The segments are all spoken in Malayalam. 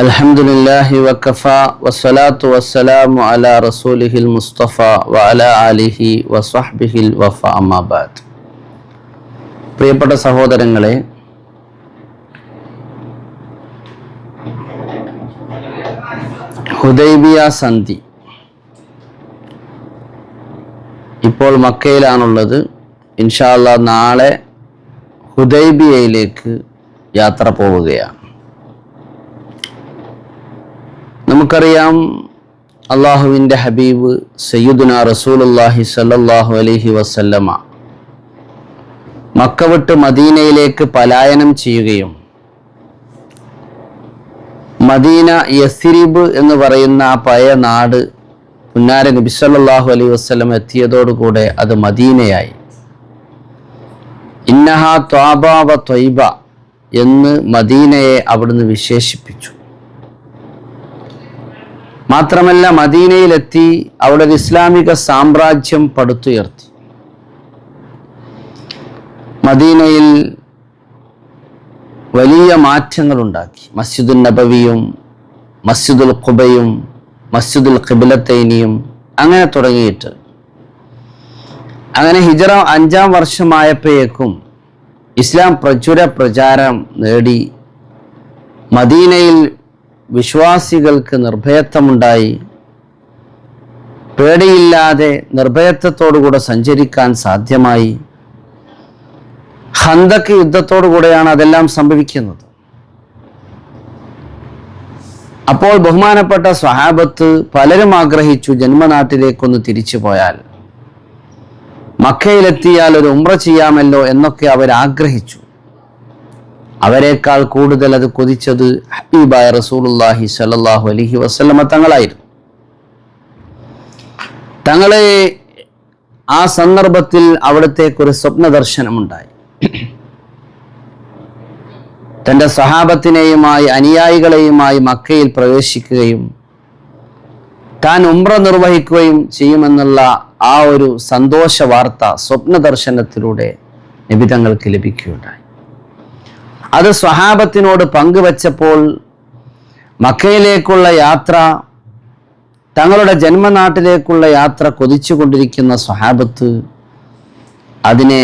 الحمد لله وكفى والصلاة والسلام على رسوله المصطفى وعلى آله وصحبه الوفا أما بعد പ്രിയപ്പെട്ട സഹോദരങ്ങളെ ഹുദൈബിയ സന്ധി ഇപ്പോൾ മക്കയിലാണുള്ളത് ഇൻഷാല്ല നാളെ ഹുദൈബിയയിലേക്ക് യാത്ര പോവുകയാണ് നമുക്കറിയാം അള്ളാഹുവിന്റെ ഹബീബ് സയ്യുദുന റസൂലുല്ലാഹി സല്ലാഹു അലഹി വസല്ലമ മക്ക വിട്ട് മദീനയിലേക്ക് പലായനം ചെയ്യുകയും മദീന യസിരിബ് എന്ന് പറയുന്ന ആ പഴയ നാട് പുന്നാര നബി സല്ലാഹു അലൈഹി വസ്ലം എത്തിയതോടുകൂടെ അത് മദീനയായി. ഇന്നഹ ത്വാബ വ ത്വയ്ബ എന്ന് മദീനയെ അവിടുന്ന് വിശേഷിപ്പിച്ചു. മാത്രമല്ല മദീനയിലെത്തി അവിടെ ഒരു ഇസ്ലാമിക സാമ്രാജ്യം പടുത്തുയർത്തി. മദീനയിൽ വലിയ മാറ്റങ്ങൾ ഉണ്ടാക്കി മസ്ജിദുൽ നബവിയും മസ്ജിദുൽ ഖുബയും മസ്ജിദുൽ ഖിബിലത്തൈനിയും അങ്ങനെ തുടങ്ങിയിട്ട്. അങ്ങനെ ഹിജറ അഞ്ചാം വർഷമായപ്പോഴേക്കും ഇസ്ലാം പ്രചുര പ്രചാരം നേടി. മദീനയിൽ വിശ്വാസികൾക്ക് നിർഭയത്വമുണ്ടായി. പേടിയില്ലാതെ നിർഭയത്വത്തോടുകൂടെ സഞ്ചരിക്കാൻ സാധ്യമായി. ഹന്തക്ക് യുദ്ധത്തോടുകൂടെയാണ് അതെല്ലാം സംഭവിക്കുന്നത്. അപ്പോൾ ബഹുമാനപ്പെട്ട സ്വഹാബത്ത് പലരും ആഗ്രഹിച്ചു ജന്മനാട്ടിലേക്കൊന്ന് തിരിച്ചു പോയാൽ. മക്കയിലെത്തിയാൽ ഒരു ഉമ്ര ചെയ്യാമല്ലോ എന്നൊക്കെ അവർ ആഗ്രഹിച്ചു. അവരെക്കാൾ കൂടുതൽ അത് കൊതിച്ചത് ഹബീബായ റസൂലുല്ലാഹി സല്ലാഹു അലഹി വസ്ലമ തങ്ങളായിരുന്നു. തങ്ങളെ ആ സന്ദർഭത്തിൽ അവിടത്തേക്കൊരു സ്വപ്ന ദർശനമുണ്ടായി. തന്റെ സഹാബത്തിനെയുമായി അനുയായികളെയുമായി മക്കയിൽ പ്രവേശിക്കുകയും താൻ ഉംറ നിർവഹിക്കുകയും ചെയ്യുമെന്നുള്ള ആ ഒരു സന്തോഷ വാർത്ത സ്വപ്ന ദർശനത്തിലൂടെ നിബിതങ്ങൾക്ക് ലഭിക്കുകയുണ്ടായി. അത് സ്വഹാബത്തിനോട് പങ്കുവച്ചപ്പോൾ മക്കയിലേക്കുള്ള യാത്ര തങ്ങളുടെ ജന്മനാട്ടിലേക്കുള്ള യാത്ര കൊതിച്ചുകൊണ്ടിരിക്കുന്ന സ്വഹാബത്ത് അതിനെ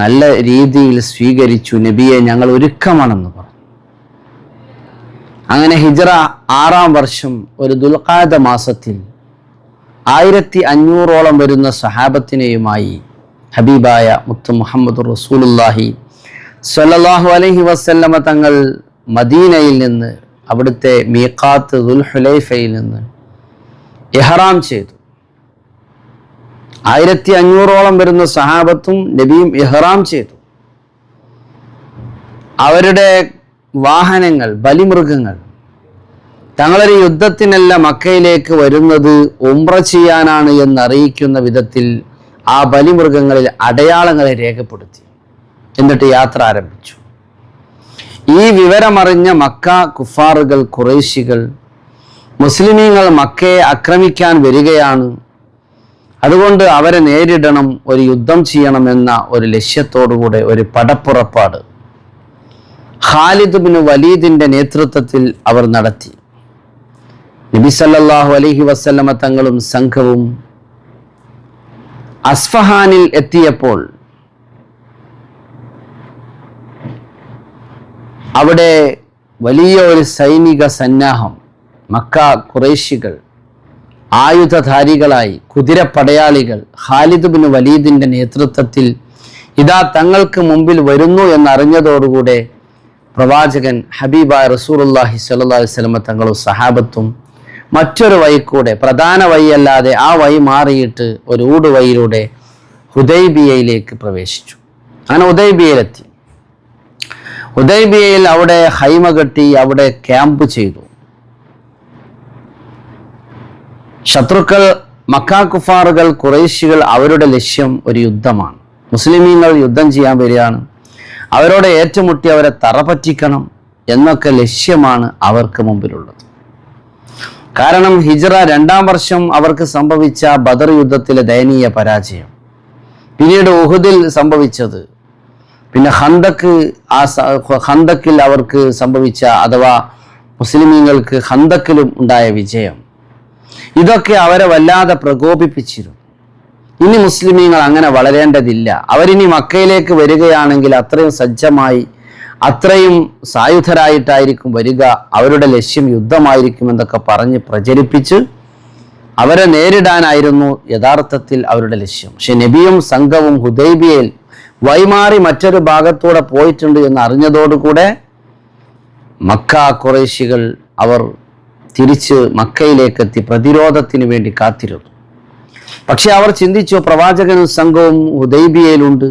നല്ല രീതിയിൽ സ്വീകരിച്ചു. നബിയെ ഞങ്ങൾ ഒരുക്കമാണെന്ന് പറഞ്ഞു. അങ്ങനെ ഹിജറ ആറാം വർഷം ഒരു ദുൽഖാദ മാസത്തിൽ ആയിരത്തി അഞ്ഞൂറോളം വരുന്ന സഹാബത്തിനെയുമായി ഹബീബായ മുത്തു മുഹമ്മദ് റസൂലുല്ലാഹി സല്ലല്ലാഹു അലഹി വസ്ല്ലമ തങ്ങൾ മദീനയിൽ നിന്ന് അവിടുത്തെ മീഖാത്ത് ദുൽഹുലൈഫയിൽ നിന്ന് ഇഹ്റാം ചെയ്തു. ആയിരത്തി അഞ്ഞൂറോളം വരുന്ന സഹാബത്തും നബിയും ഇഹ്റാം ചെയ്തു. അവരുടെ വാഹനങ്ങൾ ബലിമൃഗങ്ങൾ തങ്ങളൊരു യുദ്ധത്തിനല്ല മക്കയിലേക്ക് വരുന്നത് ഉംറ ചെയ്യാനാണ് എന്നറിയിക്കുന്ന വിധത്തിൽ ആ ബലിമൃഗങ്ങളിൽ അടയാളങ്ങളെ രേഖപ്പെടുത്തി. എന്നിട്ട് യാത്ര ആരംഭിച്ചു. ഈ വിവരമറിഞ്ഞ മക്ക കുഫാറുകൾ കുറേശികൾ മുസ്ലിമീങ്ങൾ മക്കയെ ആക്രമിക്കാൻ വരികയാണ്. അതുകൊണ്ട് അവരെ നേരിടണം ഒരു യുദ്ധം ചെയ്യണമെന്ന ഒരു ലക്ഷ്യത്തോടുകൂടെ ഒരു പടപ്പുറപ്പാട് ഖാലിദ് ബിൻ വലീദിന്റെ നേതൃത്വത്തിൽ അവർ നടത്തി. നബി സല്ലല്ലാഹു അലൈഹി വസല്ലമ തങ്ങളും സംഘവും അസ്ഫഹാനിൽ എത്തിയപ്പോൾ അവിടെ വലിയ ഒരു സൈനിക സന്നാഹം മക്ക കുറേശികൾ ആയുധധാരികളായി കുതിരപ്പടയാളികൾ ഖാലിദ് ബിൻ വലീദിന്റെ നേതൃത്വത്തിൽ ഇതാ തങ്ങൾക്ക് മുമ്പിൽ വരുന്നു എന്നറിഞ്ഞതോടുകൂടെ പ്രവാചകൻ ഹബീബായ റസൂറുല്ലാഹി സ്വല്ലല്ലാഹി സ്വലമ തങ്ങളും സഹാബത്തും മറ്റൊരു വഴിക്കൂടെ പ്രധാന വഴിയല്ലാതെ ആ വഴി മാറിയിട്ട് ഒരു ഊടുവഴിയിലൂടെ ഹുദൈബിയയിലേക്ക് പ്രവേശിച്ചു. അങ്ങനെ ഉദൈബിയയിലെത്തി ഉദൈബിയയിൽ അവിടെ ഹൈമ കെട്ടി അവിടെ ക്യാമ്പ് ചെയ്തു. ശത്രുക്കൾ മക്കാ കുഫാറുകൾ കുറേശികൾ അവരുടെ ലക്ഷ്യം ഒരു യുദ്ധമാണ്. മുസ്ലിമീങ്ങൾ യുദ്ധം ചെയ്യാൻ വരികയാണ്. അവരോട് ഏറ്റുമുട്ടി അവരെ തറപറ്റിക്കണം എന്നൊക്കെ ലക്ഷ്യമാണ് അവർക്ക് മുമ്പിലുള്ളത്. കാരണം ഹിജ്റ രണ്ടാം വർഷം അവർക്ക് സംഭവിച്ച ബദർ യുദ്ധത്തിലെ ദയനീയ പരാജയം. പിന്നീട് ഉഹുദിൽ സംഭവിച്ചത് പിന്നെ ഹന്തക്ക് ആ ഹന്തക്കിൽ അവർക്ക് സംഭവിച്ച അഥവാ മുസ്ലിമീങ്ങൾക്ക് ഹന്തക്കിലും ഉണ്ടായ വിജയം. ഇതൊക്കെ അവരെ വല്ലാതെ പ്രകോപിപ്പിച്ചിരുന്നു. ഇനി മുസ്ലിമീങ്ങൾ അങ്ങനെ വളരേണ്ടതില്ല. അവരിനി മക്കയിലേക്ക് വരികയാണെങ്കിൽ അത്രയും സജ്ജമായി അത്രയും സായുധരായിട്ടായിരിക്കും വരിക. അവരുടെ ലക്ഷ്യം യുദ്ധമായിരിക്കും എന്നൊക്കെ പറഞ്ഞ് പ്രചരിപ്പിച്ച് അവരെ നേരിടാനായിരുന്നു യഥാർത്ഥത്തിൽ അവരുടെ ലക്ഷ്യം. പക്ഷെ നബിയും സംഘവും ഹുദൈബിയയിൽ വൈമാറി മറ്റൊരു ഭാഗത്തൂടെ പോയിട്ടുണ്ട് എന്ന് അറിഞ്ഞതോടുകൂടെ മക്ക കുറേശികൾ അവർ തിരിച്ച് മക്കയിലേക്കെത്തി പ്രതിരോധത്തിന് വേണ്ടി കാത്തിരുന്നു. പക്ഷെ അവർ ചിന്തിച്ചു പ്രവാചകനും സംഘവും ഉദൈബിയയിലുണ്ട്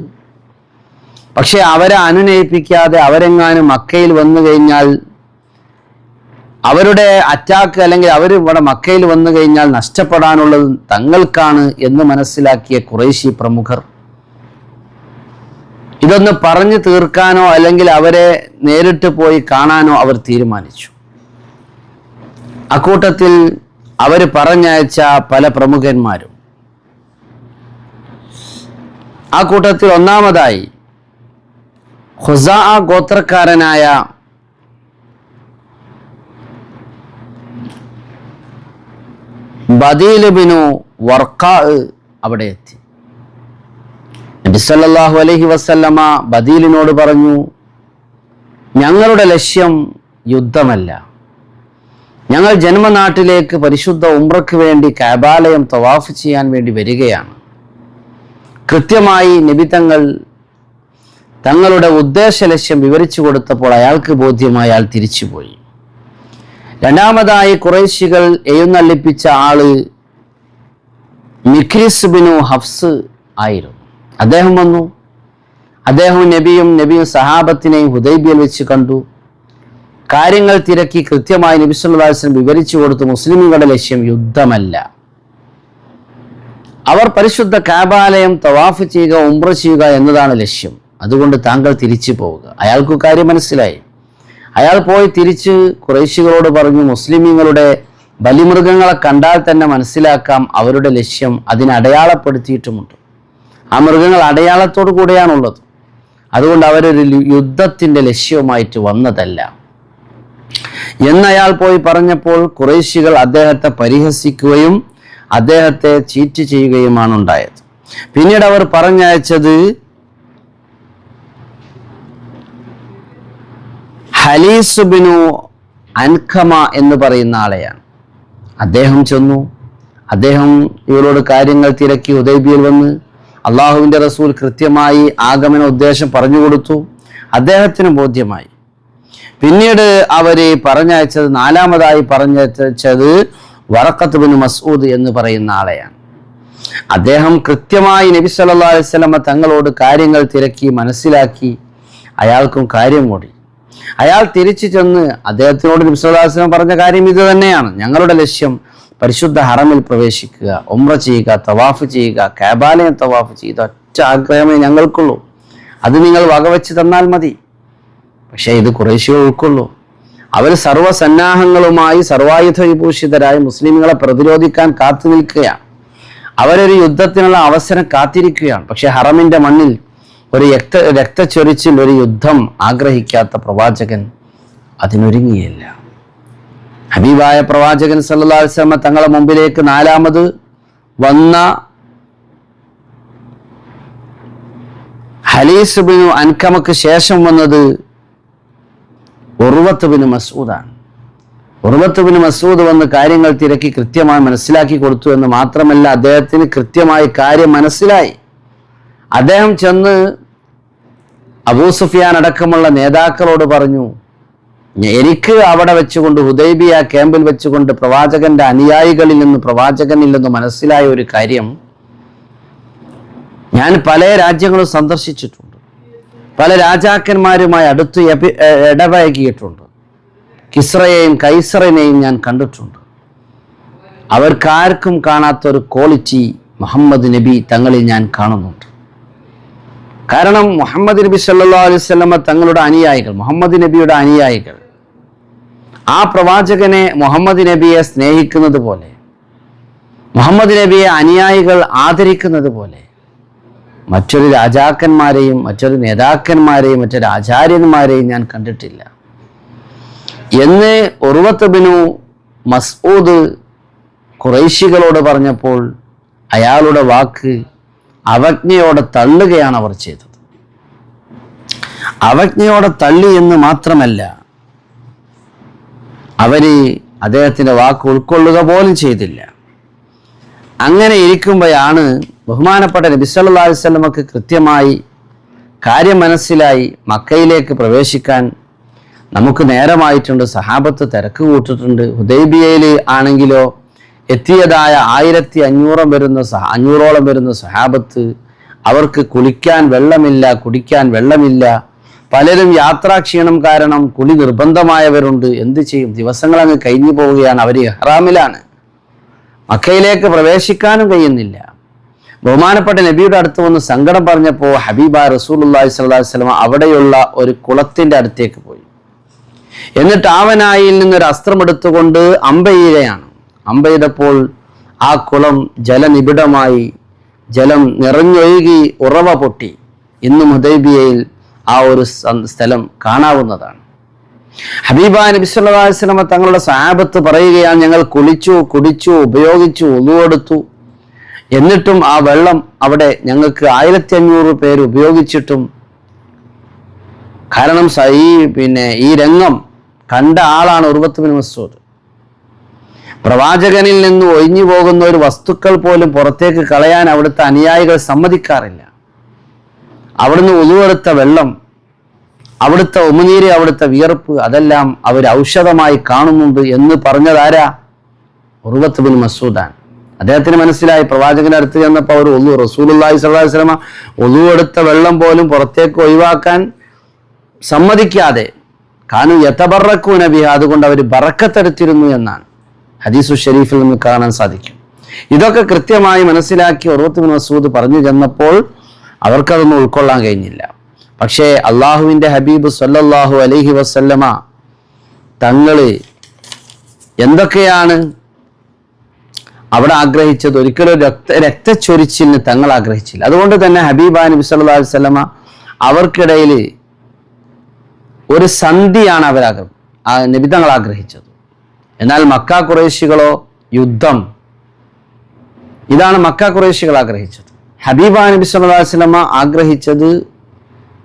പക്ഷെ അവരെ അനുനയിപ്പിക്കാതെ അവരെങ്ങാനും മക്കയിൽ വന്നു കഴിഞ്ഞാൽ അവരുടെ അറ്റാക്ക് അല്ലെങ്കിൽ അവർ ഇവിടെ മക്കയിൽ വന്നു കഴിഞ്ഞാൽ നഷ്ടപ്പെടാനുള്ളത് തങ്ങൾക്കാണ് എന്ന് മനസ്സിലാക്കിയ കുറേശി പ്രമുഖർ. ഇതൊന്ന് പറഞ്ഞു തീർക്കാനോ അല്ലെങ്കിൽ അവരെ നേരിട്ട് പോയി കാണാനോ അവർ തീരുമാനിച്ചു. അക്കൂട്ടത്തിൽ അവർ പറഞ്ഞയച്ച പല പ്രമുഖന്മാരും. ആ കൂട്ടത്തിൽ ഒന്നാമതായി ഹുസാ ഗോത്രക്കാരനായ ബദീലബിനു വർക്കാ അവിടെ എത്തി. നബിസല്ലാഹു അലൈഹി വസല്ലമ ബദീലിനോട് പറഞ്ഞു ഞങ്ങളുടെ ലക്ഷ്യം യുദ്ധമല്ല. ഞങ്ങൾ ജന്മനാട്ടിലേക്ക് പരിശുദ്ധ ഉംറക്ക് വേണ്ടി കാബാലയം തവാഫ് ചെയ്യാൻ വേണ്ടി വരികയാണ്. കൃത്യമായി നബി തങ്ങൾ തങ്ങളുടെ ഉദ്ദേശ ലക്ഷ്യം വിവരിച്ചു കൊടുത്തപ്പോൾ അയാൾക്ക് ബോധ്യമായി അയാൾ തിരിച്ചുപോയി. രണ്ടാമതായി കുറേശികൾ എഴുന്നള്ളിപ്പിച്ച ആൾ മിഖ്രിസ് ബിനു ഹഫ്സ് ആയിരുന്നു. അദ്ദേഹം വന്നു. അദ്ദേഹം നബിയും നബിയും സഹാബത്തിനെയും ഹുദൈബിയിൽ വെച്ച് കണ്ടു. കാര്യങ്ങൾ തിരക്കി കൃത്യമായി നബി അലൈഹി വിവരിച്ചു കൊടുത്തു. മുസ്ലിമുകളുടെ ലക്ഷ്യം യുദ്ധമല്ല. അവർ പരിശുദ്ധ കാബാലയം തവാഫ് ചെയ്യുക ഉംറ ചെയ്യുക എന്നതാണ് ലക്ഷ്യം. അതുകൊണ്ട് താങ്കൾ തിരിച്ചു പോവുക. അയാൾക്ക് കാര്യം മനസ്സിലായി. അയാൾ പോയി തിരിച്ച് കുറേശികളോട് പറഞ്ഞു മുസ്ലിമീങ്ങളുടെ ബലിമൃഗങ്ങളെ കണ്ടാൽ തന്നെ മനസ്സിലാക്കാം. അവരുടെ ലക്ഷ്യം അതിനെ അടയാളപ്പെടുത്തിയിട്ടുമുണ്ട്. ആ മൃഗങ്ങൾ അടയാളത്തോടു കൂടെയാണുള്ളത്. അതുകൊണ്ട് അവരൊരു യുദ്ധത്തിന്റെ ലക്ഷ്യവുമായിട്ട് വന്നതല്ല. എന്നയാൾ പോയി പറഞ്ഞപ്പോൾ കുറേശികൾ അദ്ദേഹത്തെ പരിഹസിക്കുകയും അദ്ദേഹത്തെ ചീറ്റ് ചെയ്യുകയുമാണ് ഉണ്ടായത്. പിന്നീട് അവർ പറഞ്ഞയച്ചത് ഹലീസുബിനു അൻഖമ എന്ന് പറയുന്ന ആളെയാണ്. അദ്ദേഹം ചെന്നു. അദ്ദേഹം ഇവരോട് കാര്യങ്ങൾ തിരക്കി ഉദയബിയിൽ വന്ന് അള്ളാഹുവിന്റെ റസൂൽ കൃത്യമായി ആഗമന ഉദ്ദേശം പറഞ്ഞു കൊടുത്തു. അദ്ദേഹത്തിന് ബോധ്യമായി. പിന്നീട് അവരെ പറഞ്ഞയച്ചത് നാലാമതായി പറഞ്ഞയച്ചത് വറക്കത്ത് ബിൻ മസൂദ് എന്ന് പറയുന്ന ആളെയാണ്. അദ്ദേഹം കൃത്യമായി നബി സല്ലാ അലൈഹി തങ്ങളോട് കാര്യങ്ങൾ തിരക്കി മനസ്സിലാക്കി അയാൾക്കും കാര്യം കൂടി അയാൾ തിരിച്ചു ചെന്ന് അദ്ദേഹത്തിനോട് നബി സല്ലാ വസല്ലം പറഞ്ഞ കാര്യം ഇത് തന്നെയാണ്. ഞങ്ങളുടെ ലക്ഷ്യം പരിശുദ്ധ ഹറമിൽ പ്രവേശിക്കുക ഉമ്ര ചെയ്യുക തവാഫ് ചെയ്യുക കാബാലയം തവാഫ് ചെയ്യുക ഒറ്റ ആഗ്രഹമേ ഞങ്ങൾക്കുള്ളൂ. അത് നിങ്ങൾ വകവെച്ച് തന്നാൽ മതി. പക്ഷേ ഇത് കുറേശ്ശികൾ ഉൾക്കൊള്ളൂ. അവർ സർവസന്നാഹങ്ങളുമായി സർവായുധ വിഭൂഷിതരായി മുസ്ലിമുകളെ പ്രതിരോധിക്കാൻ കാത്തു നിൽക്കുകയാണ്. അവരൊരു യുദ്ധത്തിനുള്ള അവസരം കാത്തിരിക്കുകയാണ്. പക്ഷേ ഹറമിന്റെ മണ്ണിൽ ഒരു രക്ത രക്തച്ചൊരിച്ചിൽ ഒരു യുദ്ധം ആഗ്രഹിക്കാത്ത പ്രവാചകൻ അതിനൊരുങ്ങിയില്ല. ഹബീബായ പ്രവാചകൻ സല്ലല്ലാഹു അലൈഹി വസല്ലമ തങ്ങളെ മുമ്പിലേക്ക് നാലാമത് വന്ന ഹലീസ് ബിനു അൻകമക്ക് ശേഷം വന്നത് ഉറുവത്ത് ബിന് മസൂദാണ്. ഉറുവത്ത് ബിന് മസൂദ് വന്ന് കാര്യങ്ങൾ തിരക്കി കൃത്യമായി മനസ്സിലാക്കി കൊടുത്തു എന്ന് മാത്രമല്ല അദ്ദേഹത്തിന് കൃത്യമായി കാര്യം മനസ്സിലായി. അദ്ദേഹം ചെന്ന് അബൂ സുഫിയാൻ അടക്കമുള്ള നേതാക്കളോട് പറഞ്ഞു എനിക്ക് അവിടെ വെച്ചുകൊണ്ട് ഹുദൈബിയ ക്യാമ്പിൽ വെച്ചുകൊണ്ട് പ്രവാചകന്റെ അനുയായികളിൽ നിന്ന് പ്രവാചകനിൽ നിന്ന് മനസ്സിലായ ഒരു കാര്യം ഞാൻ പല രാജ്യങ്ങളും സന്ദർശിച്ചിട്ടുണ്ട്. പല രാജാക്കന്മാരുമായി അടുത്ത് ഇടപഴകിയിട്ടുണ്ട്. കിസ്രയെയും കൈസറിനെയും ഞാൻ കണ്ടിട്ടുണ്ട്. അവർക്കാർക്കും കാണാത്ത ഒരു ക്വാളിറ്റി മുഹമ്മദ് നബി തങ്ങളിൽ ഞാൻ കാണുന്നുണ്ട്. കാരണം മുഹമ്മദ് നബി സല്ലാ അലൈഹി സ്വലമ തങ്ങളുടെ അനുയായികൾ മുഹമ്മദ് നബിയുടെ അനുയായികൾ ആ പ്രവാചകനെ മുഹമ്മദ് നബിയെ സ്നേഹിക്കുന്നത് പോലെ മുഹമ്മദ് നബിയെ അനുയായികൾ ആദരിക്കുന്നത് പോലെ മറ്റൊരു രാജാക്കന്മാരെയും മറ്റൊരു നേതാക്കന്മാരെയും മറ്റൊരു ആചാര്യന്മാരെയും ഞാൻ കണ്ടിട്ടില്ല. എന്ന് ഉർവത്ത് ബിനു മസ്ഊദ് കുറൈശികളോട് പറഞ്ഞപ്പോൾ അയാളുടെ വാക്ക് അവജ്ഞയോടെ തള്ളുകയാണ് അവർ ചെയ്തത്. അവജ്ഞയോടെ തള്ളി എന്ന് മാത്രമല്ല അവർ അദ്ദേഹത്തിന്റെ വാക്ക് ഉൾക്കൊള്ളുക പോലും ചെയ്തില്ല. അങ്ങനെ ഇരിക്കുമ്പോഴാണ് ബഹുമാനപ്പെട്ട നബി സല്ലല്ലാഹു അലൈഹി വസല്ലമക്ക് കൃത്യമായി കാര്യം മനസ്സിലായി മക്കയിലേക്ക് പ്രവേശിക്കാൻ നമുക്ക് നേരമായിട്ടുണ്ട് സഹാബത്ത് തിരക്ക് കൂട്ടിട്ടുണ്ട് ഹുദൈബിയയിൽ ആണെങ്കിലോ എത്തിയതായ ആയിരത്തി അഞ്ഞൂറം വരുന്ന സഹ അഞ്ഞൂറോളം വരുന്ന സഹാബത്ത് അവർക്ക് കുളിക്കാൻ വെള്ളമില്ല കുടിക്കാൻ വെള്ളമില്ല പലരും യാത്രാക്ഷീണം കാരണം കുളി നിർബന്ധമായവരുണ്ട്. എന്ത് ചെയ്യും? ദിവസങ്ങൾ അങ്ങ് കഴിഞ്ഞു പോവുകയാണ് അവർ ഇഹ്റാമിലാണ് മക്കയിലേക്ക് പ്രവേശിക്കാനും കഴിയുന്നില്ല. ബഹുമാനപ്പെട്ട നബിയുടെ അടുത്ത് വന്ന് സങ്കടം പറഞ്ഞപ്പോൾ ഹബീബ റസൂലുള്ളാഹി അള്ളഹി അലൈഹി വസല്ലം അവിടെയുള്ള ഒരു കുളത്തിന്റെ അടുത്തേക്ക് പോയി. എന്നിട്ട് ആവനായിൽ നിന്നൊരു അസ്ത്രം എടുത്തുകൊണ്ട് അമ്പെയ്യുകയാണ് അമ്പെയ്തപ്പോൾ ആ കുളം ജലനിബിഡമായി ജലം നിറഞ്ഞൊഴുകി ഉറവ പൊട്ടി. ഇന്നും ഹുദൈബിയയിൽ ആ ഒരു സ്ഥലം കാണാവുന്നതാണ്. ഹബീബ നബി വസല്ലമ തങ്ങളുടെ സാബത്ത് പറയുകയാണ് ഞങ്ങൾ കുളിച്ചു കുടിച്ചു ഉപയോഗിച്ചു ഒന്നുകൊടുത്തു എന്നിട്ടും ആ വെള്ളം അവിടെ ഞങ്ങൾക്ക് ആയിരത്തി അഞ്ഞൂറ് പേര് ഉപയോഗിച്ചിട്ടും കാരണം ഈ പിന്നെ ഈ രംഗം കണ്ട ആളാണ് ഉർവത്ത് ബിൻ മസൂദ് പ്രവാചകനിൽ നിന്ന് ഒഴിഞ്ഞു പോകുന്ന ഒരു വസ്തുക്കൾ പോലും പുറത്തേക്ക് കളയാൻ അവിടുത്തെ അനുയായികൾ സമ്മതിക്കാറില്ല. അവിടുന്ന് ഒതുവെടുത്ത വെള്ളം അവിടുത്തെ ഉമിനീര് അവിടുത്തെ വിയർപ്പ് അതെല്ലാം അവർ ഔഷധമായി കാണുന്നുണ്ട് എന്ന് പറഞ്ഞതാരാ ഉറുവത്ത് ബിൻ മസൂദാൻ. അദ്ദേഹത്തിന് മനസ്സിലായി പ്രവാചകന്റെ അടുത്ത് ചെന്നപ്പോൾ അവർ സ്വല്ലല്ലാഹു അലൈഹി വസല്ലമ ഒന്നു എടുത്ത വെള്ളം പോലും പുറത്തേക്ക് ഒഴിവാക്കാൻ സമ്മതിക്കാതെ കാനു യത്തബറക്കൂ നബി അതുകൊണ്ട് അവർ ബറക്കത്തെടുത്തിരുന്നു എന്നാണ് ഹദീസു ഷെരീഫിൽ നിന്ന് കാണാൻ സാധിക്കും. ഇതൊക്കെ കൃത്യമായി മനസ്സിലാക്കി ഉറവത്ത് മസൂദ് പറഞ്ഞു ചെന്നപ്പോൾ അവർക്കതൊന്നും ഉൾക്കൊള്ളാൻ കഴിഞ്ഞില്ല. പക്ഷേ അള്ളാഹുവിന്റെ ഹബീബ് സല്ലല്ലാഹു അലൈഹി വസല്ലമ തങ്ങൾ എന്തൊക്കെയാണ് അവിടെ ആഗ്രഹിച്ചത്? ഒരിക്കലും രക്ത രക്തച്ചൊരിച്ചിലിന് തങ്ങൾ ആഗ്രഹിച്ചില്ല. അതുകൊണ്ട് തന്നെ ഹബീബ നബി സല്ലല്ലാഹു അലൈഹി വസല്ലമ അവർക്കിടയിൽ ഒരു സന്ധിയാണ് അവർ നബി തങ്ങൾ ആഗ്രഹിച്ചത്. എന്നാൽ മക്ക കുറേശികളോ യുദ്ധം. ഇതാണ് മക്ക കുറേശികൾ ആഗ്രഹിച്ചത്. ഹബീബ നബി സല്ലാസ്ലമ ആഗ്രഹിച്ചത്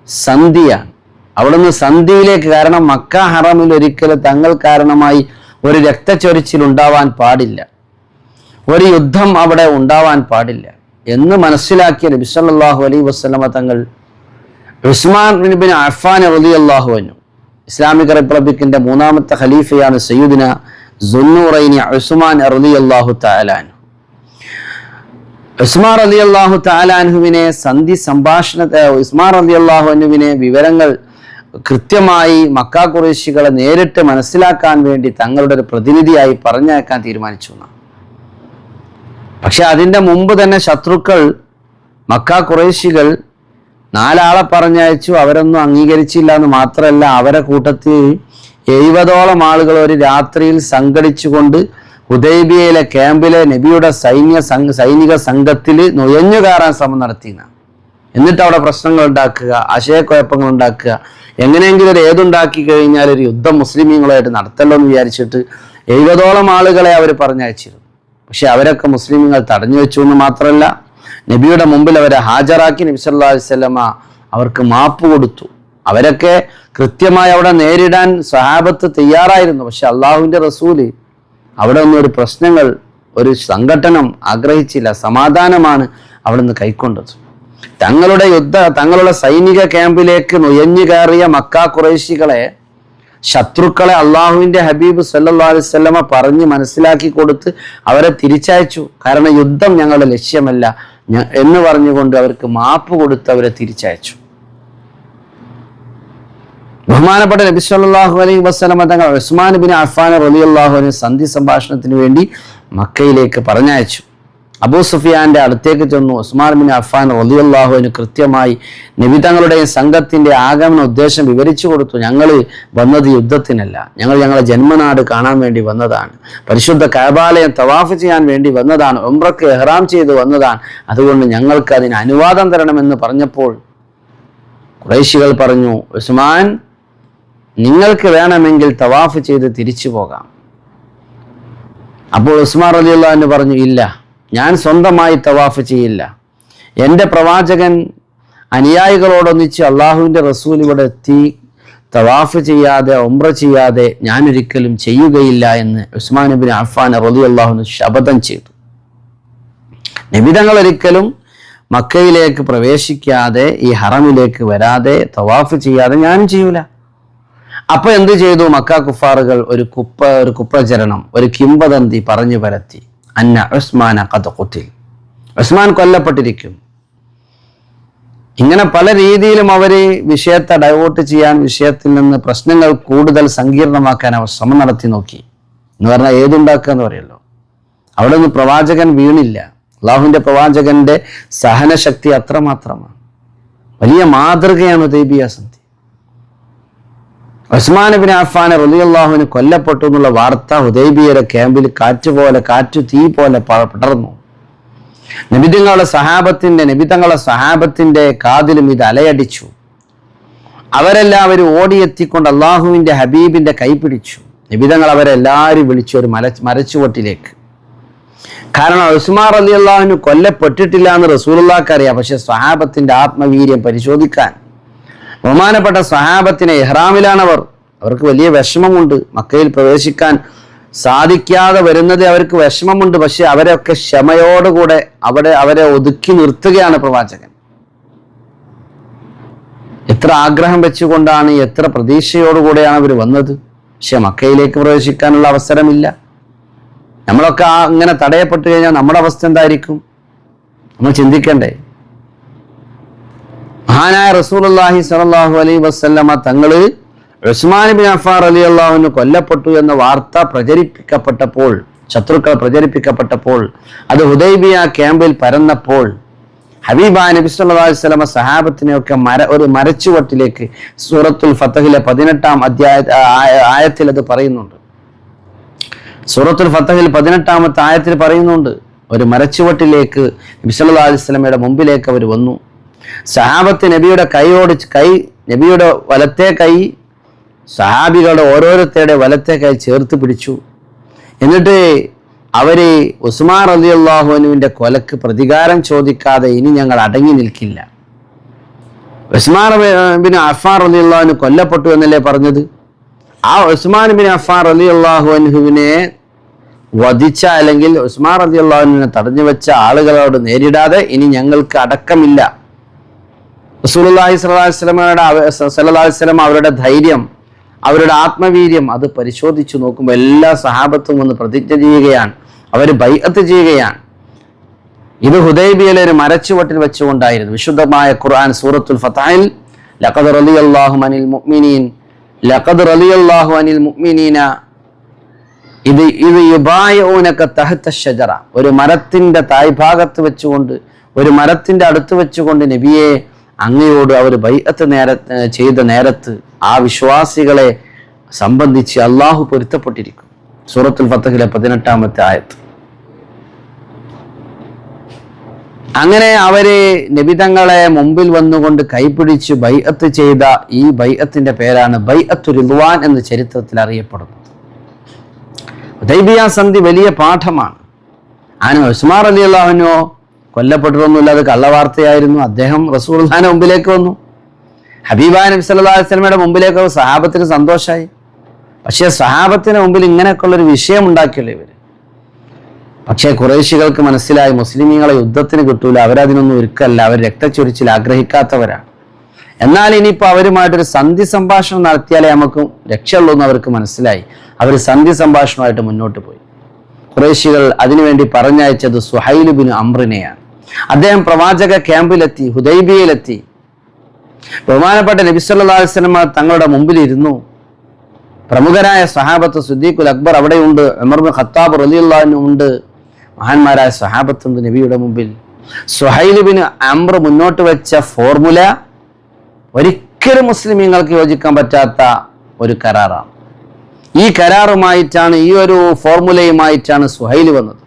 സന്ധിയാണ് അവിടുന്ന് സന്ധിയിലേക്ക് കാരണം മക്ക ഹറമിൽ ഒരിക്കലും തങ്ങൾ കാരണമായി ഒരു രക്തച്ചൊരിച്ചിൽ ഉണ്ടാവാൻ പാടില്ല. ഒരു യുദ്ധം അവിടെ ഉണ്ടാവാൻ പാടില്ല. എന്ന് മനസ്സിലാക്കിയ നബി സല്ലല്ലാഹു അലൈ വസ്ലമ തങ്ങൾ ഉസ്മാൻ ബിൻ അഫാൻ റളിയല്ലാഹു അൻഹു ഇസ്ലാമിക് റിപ്പബ്ലിക്കിന്റെ മൂന്നാമത്തെ ഖലീഫയാണ് സയ്യുദിന സുന്നൂറൈനി ഉസ്മാൻ അറുദി അള്ളാഹു അൻഹു. ഉസ്മാൻ അലി അള്ളാഹു താലാൻഹുവിനെ സന്ധി സംഭാഷണ ഉസ്മാർ അലി അള്ളാഹുനുവിനെ വിവരങ്ങൾ കൃത്യമായി മക്ക കുറേശികളെ നേരിട്ട് മനസ്സിലാക്കാൻ വേണ്ടി തങ്ങളുടെ ഒരു പ്രതിനിധിയായി പറഞ്ഞയക്കാൻ തീരുമാനിച്ചു. പക്ഷെ അതിന്റെ മുമ്പ് തന്നെ ശത്രുക്കൾ മക്ക കുറേശികൾ നാലാളെ പറഞ്ഞയച്ചു അവരൊന്നും അംഗീകരിച്ചില്ല എന്ന് മാത്രമല്ല അവരെ കൂട്ടത്തിൽ എഴുപതോളം ആളുകൾ ഒരു രാത്രിയിൽ സംഘടിച്ചുകൊണ്ട് ഹുദൈബിയയിലെ ക്യാമ്പിലെ നബിയുടെ സൈന്യ സൈനിക സംഘത്തിൽ നുഴഞ്ഞു കയറാൻ ശ്രമം നടത്തിയെന്നാണ്. എന്നിട്ട് അവിടെ പ്രശ്നങ്ങൾ ഉണ്ടാക്കുക ആശയക്കുഴപ്പങ്ങൾ ഉണ്ടാക്കുക. എങ്ങനെയെങ്കിലും ഒരു ഏതുണ്ടാക്കി കഴിഞ്ഞാൽ ഒരു യുദ്ധം മുസ്ലിമീങ്ങളുമായിട്ട് നടത്തല്ലോ എന്ന് വിചാരിച്ചിട്ട് എഴുപതോളം ആളുകളെ അവർ പറഞ്ഞയച്ചിരുന്നു. പക്ഷെ അവരൊക്കെ മുസ്ലിമുകൾ തടഞ്ഞു വെച്ചു എന്ന് മാത്രമല്ല നബിയുടെ മുമ്പിൽ അവരെ ഹാജരാക്കി നബി വസല്ലമ അവർക്ക് മാപ്പ് കൊടുത്തു. അവരൊക്കെ കൃത്യമായി അവിടെ നേരിടാൻ സഹാബത്ത് തയ്യാറായിരുന്നു. പക്ഷെ അള്ളാഹുവിന്റെ റസൂൽ അവിടെ ഒന്നും ഒരു പ്രശ്നങ്ങൾ ഒരു സംഘട്ടനം ആഗ്രഹിച്ചില്ല സമാധാനമാണ് അവിടുന്ന് കൈക്കൊണ്ടത്. തങ്ങളുടെ യുദ്ധ തങ്ങളുടെ സൈനിക ക്യാമ്പിലേക്ക് നുയഞ്ഞു കയറിയ മക്ക കുറേശികളെ ശത്രുക്കളെ അള്ളാഹുവിന്റെ ഹബീബ് സല്ലല്ലാഹു അലൈഹി വസല്ലമ പറഞ്ഞ് മനസ്സിലാക്കി കൊടുത്ത് അവരെ തിരിച്ചയച്ചു. കാരണം യുദ്ധം ഞങ്ങളുടെ ലക്ഷ്യമല്ല എന്ന് പറഞ്ഞുകൊണ്ട് അവർക്ക് മാപ്പ് കൊടുത്ത് അവരെ തിരിച്ചയച്ചു. ബഹുമാനപ്പെട്ട നബി സല്ലല്ലാഹു അലൈഹി വസല്ലമ തങ്ങൾ ഉസ്മാൻ ബിൻ റളിയല്ലാഹു അൻഹു സന്ധി സംഭാഷണത്തിന് വേണ്ടി മക്കയിലേക്ക് പറഞ്ഞയച്ചു. അബൂ സുഫിയാന്റെ അടുത്തേക്ക് ചെന്നു ഉസ്മാൻ ബിൻ റളിയല്ലാഹു അൻഹു കൃത്യമായി നബി തങ്ങളുടെ സംഘത്തിന്റെ ആഗമന ഉദ്ദേശം വിവരിച്ചു കൊടുത്തു. ഞങ്ങൾ വന്നത് യുദ്ധത്തിനല്ല. ഞങ്ങൾ ഞങ്ങളുടെ ജന്മനാട് കാണാൻ വേണ്ടി വന്നതാണ്. പരിശുദ്ധ കഅബാലയം തവാഫ് ചെയ്യാൻ വേണ്ടി വന്നതാണ്. ഉംറക്ക് എഹ്റാം ചെയ്ത് വന്നതാണ്. അതുകൊണ്ട് ഞങ്ങൾക്ക് അതിന് അനുവാദം തരണമെന്ന് പറഞ്ഞപ്പോൾ കുറേശികൾ പറഞ്ഞു ഉസ്മാൻ നിങ്ങൾക്ക് വേണമെങ്കിൽ തവാഫ് ചെയ്ത് തിരിച്ചു പോകാം. അപ്പോൾ ഉസ്മാൻ അലി അള്ളഹാൻ പറഞ്ഞു ഇല്ല ഞാൻ സ്വന്തമായി തവാഫ് ചെയ്യില്ല. എന്റെ പ്രവാചകൻ അനുയായികളോടൊന്നിച്ച് അള്ളാഹുവിന്റെ റസൂൽ ഇവിടെ എത്തി തവാഫ് ചെയ്യാതെ ഉംറ ചെയ്യാതെ ഞാൻ ഒരിക്കലും ചെയ്യുകയില്ല എന്ന് ഉസ്മാൻ നബിൻ അഫാൻ റലി അള്ളാഹുന് ശപഥം ചെയ്തു. നിബിതങ്ങൾ ഒരിക്കലും മക്കയിലേക്ക് പ്രവേശിക്കാതെ ഈ ഹറമിലേക്ക് വരാതെ തവാഫ് ചെയ്യാതെ ഞാനും ചെയ്യൂല. അപ്പൊ എന്ത് ചെയ്തു? മക്ക കുഫാറുകൾ ഒരു കുപ്പ ഒരു കുപ്രചരണം ഒരു കിംവദന്തി പറഞ്ഞു പരത്തി. അന്ന ഉസ്മാൻ കുത്തിൽ ഉസ്മാൻ കൊല്ലപ്പെട്ടിരിക്കും. ഇങ്ങനെ പല രീതിയിലും അവർ വിഷയത്തെ ഡൈവേർട്ട് ചെയ്യാൻ വിഷയത്തിൽ നിന്ന് പ്രശ്നങ്ങൾ കൂടുതൽ സങ്കീർണമാക്കാൻ അവർ ശ്രമം നടത്തി നോക്കി. എന്ന് പറഞ്ഞാൽ ഏതുണ്ടാക്കുക എന്ന് പറയല്ലോ അവിടെ നിന്ന് പ്രവാചകൻ വീണില്ല. അള്ളാഹുവിന്റെ പ്രവാചകന്റെ സഹനശക്തി അത്രമാത്രമാണ്. വലിയ മാതൃകയാണ് ഉദൈബിയ സന്ധി ഉസ്മാൻ ബിൻ അഫാൻ റലിയല്ലാഹുവിന് കൊല്ലപ്പെട്ടു എന്നുള്ള വാർത്ത ഹുദൈബിയയുടെ ക്യാമ്പിൽ കാറ്റ് പോലെ കാറ്റ് തീ പോലെ പടർന്നു. നബിതങ്ങളുടെ സഹാബത്തിന്റെ നബിതങ്ങളുടെ സഹാബത്തിന്റെ കാതിലും ഇത് അലയടിച്ചു. അവരെല്ലാവരും ഓടിയെത്തിക്കൊണ്ട് അള്ളാഹുവിന്റെ ഹബീബിന്റെ കൈ പിടിച്ചു. നബിതങ്ങൾ അവരെല്ലാവരും വിളിച്ചു ഒരു മല മരച്ചുവട്ടിലേക്ക്. കാരണം ഉസ്മാർ അലി അള്ളാഹുവിന് കൊല്ലപ്പെട്ടിട്ടില്ല എന്ന് റസൂലുള്ളാഹ്ക്ക് അറിയാം. പക്ഷെ സഹാബത്തിന്റെ ആത്മവീര്യം പരിശോധിക്കാൻ ബഹുമാനപ്പെട്ട സഹാബത്തിനെ ഇഹ്റാമിലാണവർ. അവർക്ക് വലിയ വിഷമമുണ്ട്. മക്കയിൽ പ്രവേശിക്കാൻ സാധിക്കാതെ വരുന്നത് അവർക്ക് വിഷമമുണ്ട്. പക്ഷെ അവരൊക്കെ ക്ഷമയോടുകൂടെ അവിടെ അവരെ ഒതുക്കി നിർത്തുകയാണ് പ്രവാചകൻ. എത്ര ആഗ്രഹം വെച്ചുകൊണ്ടാണ് എത്ര പ്രതീക്ഷയോടുകൂടെയാണ് അവർ വന്നത്? പക്ഷെ മക്കയിലേക്ക് പ്രവേശിക്കാനുള്ള അവസരമില്ല. നമ്മളൊക്കെ അങ്ങനെ തടയപ്പെട്ടു കഴിഞ്ഞാൽ നമ്മുടെ അവസ്ഥ എന്തായിരിക്കും? നമ്മൾ ചിന്തിക്കണ്ടേ? മഹാനായ റസൂലുള്ളാഹി സലാഹു അലൈ വസല്ലമ തങ്ങൾ ഉസ്മാൻ ബിൻ അഫാർ അലി അള്ളാഹുവിന് കൊല്ലപ്പെട്ടു എന്ന വാർത്ത പ്രചരിപ്പിക്കപ്പെട്ടപ്പോൾ ശത്രുക്കൾ പ്രചരിപ്പിക്കപ്പെട്ടപ്പോൾ അത് ഹുദൈബിയ ക്യാമ്പിൽ പരന്നപ്പോൾ ഹബീബ നബി സല്ലല്ലാഹു വസല്ലമ സഹാബത്തിനെയൊക്കെ മര ഒരു മരച്ചുവട്ടിലേക്ക് സൂറത്തുൽ ഫത്തഹിലെ പതിനെട്ടാം അധ്യായ ആയത്തിൽ അത് പറയുന്നുണ്ട്. സൂറത്തുൽ ഫത്തഹിൽ പതിനെട്ടാമത്തെ ആയത്തിൽ പറയുന്നുണ്ട് ഒരു മരച്ചുവട്ടിലേക്ക് നബി സല്ലല്ലാഹു അലൈഹി വസല്ലമയുടെ മുമ്പിലേക്ക് അവർ വന്നു. സഹാബത്ത് നബിയുടെ കൈയോട് കൈ നബിയുടെ വലത്തെ കൈ സഹാബികളുടെ ഓരോരുത്തരുടെ വലത്തെ കൈ ചേർത്ത് പിടിച്ചു. എന്നിട്ട് അവർ ഉസ്മാൻ അലി അള്ളാഹുനുവിന്റെ കൊലക്ക് പ്രതികാരം ചോദിക്കാതെ ഇനി ഞങ്ങൾ അടങ്ങി നിൽക്കില്ല. ഉസ്മാൻ ബിൻ അഫാർ അലി അള്ളാഹുന് കൊല്ലപ്പെട്ടു എന്നല്ലേ പറഞ്ഞത്? ആ ഉസ്മാൻ ബിൻ അഫാർ അലി അള്ളാഹുവിനെ വധിച്ച അല്ലെങ്കിൽ ഉസ്മാൻ അലി അള്ളാഹുവിനെ തടഞ്ഞു വെച്ച ആളുകളോട് നേരിടാതെ ഇനി ഞങ്ങൾക്ക് അടക്കമില്ല. സ്വല്ലല്ലാഹി അലൈഹി വസല്ലം അവരുടെ ധൈര്യം അവരുടെ ആത്മവീര്യം അത് പരിശോധിച്ചു നോക്കുമ്പോൾ എല്ലാ സഹാബത്തും ഒന്ന് പ്രതിജ്ഞ ചെയ്യുകയാണ്. അവർ ബൈഅത്ത് ചെയ്യുകയാണ്. ഇത് ഹുദൈബിയയിലെ ഒരു മരച്ചുവട്ടിൽ വെച്ചുകൊണ്ടായിരുന്നു. വിശുദ്ധമായ ഖുർആൻ സൂറത്തുൽ ഫത്തായിൽ ലഖദ് റളിയല്ലാഹു അനിൽ മുഅ്മിനീൻ ലഖദ് റളിയല്ലാഹു അനിൽ മുഅ്മിനീന ഇത് ഇത് യുബായൂനക തഹത്ത ഷജറ ഒരു മരത്തിന്റെ തായ്ഭാഗത്ത് വെച്ചുകൊണ്ട് ഒരു മരത്തിന്റെ അടുത്ത് വെച്ചുകൊണ്ട് നബിയെ അങ്ങയോട് അവർ ബൈഅത്ത് നേര ചെയ്ത നേരത്ത് ആ വിശ്വാസികളെ സംബന്ധിച്ച് അള്ളാഹു പൊരുത്തപ്പെട്ടിരിക്കും. സൂറത്തുൽ ഫത്തഹിലെ പതിനെട്ടാമത്തെ ആയത്ത്. അങ്ങനെ അവർ നിബിതങ്ങളെ മുമ്പിൽ വന്നുകൊണ്ട് കൈപിടിച്ച് ബൈഅത്ത് ചെയ്ത ഈ ബൈഅത്തിന്റെ പേരാണ് ബൈഅത്തു റിദ്വാൻ എന്ന് ചരിത്രത്തിൽ അറിയപ്പെടുന്നത്. ദൈബിയ സന്ധി വലിയ പാഠമാണ്. ആന ഉസ്മാർ അലി അള്ളാഹുനോ കൊല്ലപ്പെട്ടിട്ടൊന്നുമില്ല അത് കള്ളവാർത്തയായിരുന്നു. അദ്ദേഹം റസൂൽഖാന്റെ മുമ്പിലേക്ക് വന്നു. ഹബീബ നബി സല്ലല്ലാഹു അലൈഹി വസല്ലമയുടെ മുമ്പിലേക്ക്. സഹാബത്തിന് സന്തോഷമായി പക്ഷേ സഹാബത്തിന് മുമ്പിൽ ഇങ്ങനെയൊക്കെ ഒരു വിഷയം ഉണ്ടാക്കിയല്ലോ ഇവർ. പക്ഷേ കുറേശികൾക്ക് മനസ്സിലായി മുസ്ലിമീങ്ങളെ യുദ്ധത്തിന് കിട്ടൂല. അവരതിനൊന്നും ഒരുക്കല്ല. അവർ രക്തച്ചൊരിച്ചിൽ ആഗ്രഹിക്കാത്തവരാണ്. എന്നാൽ ഇനിയിപ്പോൾ അവരുമായിട്ടൊരു സന്ധി സംഭാഷണം നടത്തിയാലേ നമുക്ക് രക്ഷയുള്ളൂ എന്ന് അവർക്ക് മനസ്സിലായി. അവർ സന്ധി സംഭാഷണമായിട്ട് മുന്നോട്ട് പോയി. കുറേശികൾ അതിനുവേണ്ടി പറഞ്ഞയച്ചത് സുഹൈലുബിന് അമ്രിനെയാണ്. അദ്ദേഹം പ്രവാചക ക്യാമ്പിലെത്തി ഹുദൈബിയയിലെത്തി. ബഹുമാനപ്പെട്ട നബി സല്ലല്ലാഹു അലൈഹി വസല്ലമ തങ്ങളുടെ മുമ്പിൽ ഇരുന്നു പ്രമുഖരായ സഹാബത്ത് സുദ്ദീഖുൽ അക്ബർ അവിടെയുണ്ട് ബിൻ ഖത്താബ് റളിയല്ലാഹു ഉണ്ട്. മഹാന്മാരായ സഹാബത്തുണ്ട് നബിയുടെ മുമ്പിൽ. സുഹൈലുബിന് അമ്ര മുന്നോട്ട് വെച്ച ഫോർമുല ഒരിക്കലും മുസ്ലിമീങ്ങൾക്ക് യോജിക്കാൻ പറ്റാത്ത ഒരു കരാറാണ്. ഈ കരാറുമായിട്ടാണ് ഈ ഒരു ഫോർമുലയുമായിട്ടാണ് സുഹൈൽ വന്നത്.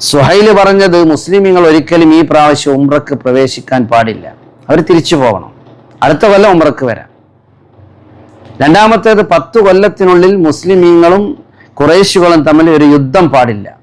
സുഹൈൽ പറഞ്ഞത് മുസ്ലിമീങ്ങൾ ഒരിക്കലും ഈ പ്രാവശ്യം ഉംറക്ക് പ്രവേശിക്കാൻ പാടില്ല. അവർ തിരിച്ചു പോകണം. അടുത്ത കൊല്ലം ഉംറക്ക് വരാം. രണ്ടാമത്തേത് പത്ത് കൊല്ലത്തിനുള്ളിൽ മുസ്ലിമീങ്ങളും കുറേശുകളും തമ്മിൽ ഒരു യുദ്ധം പാടില്ല.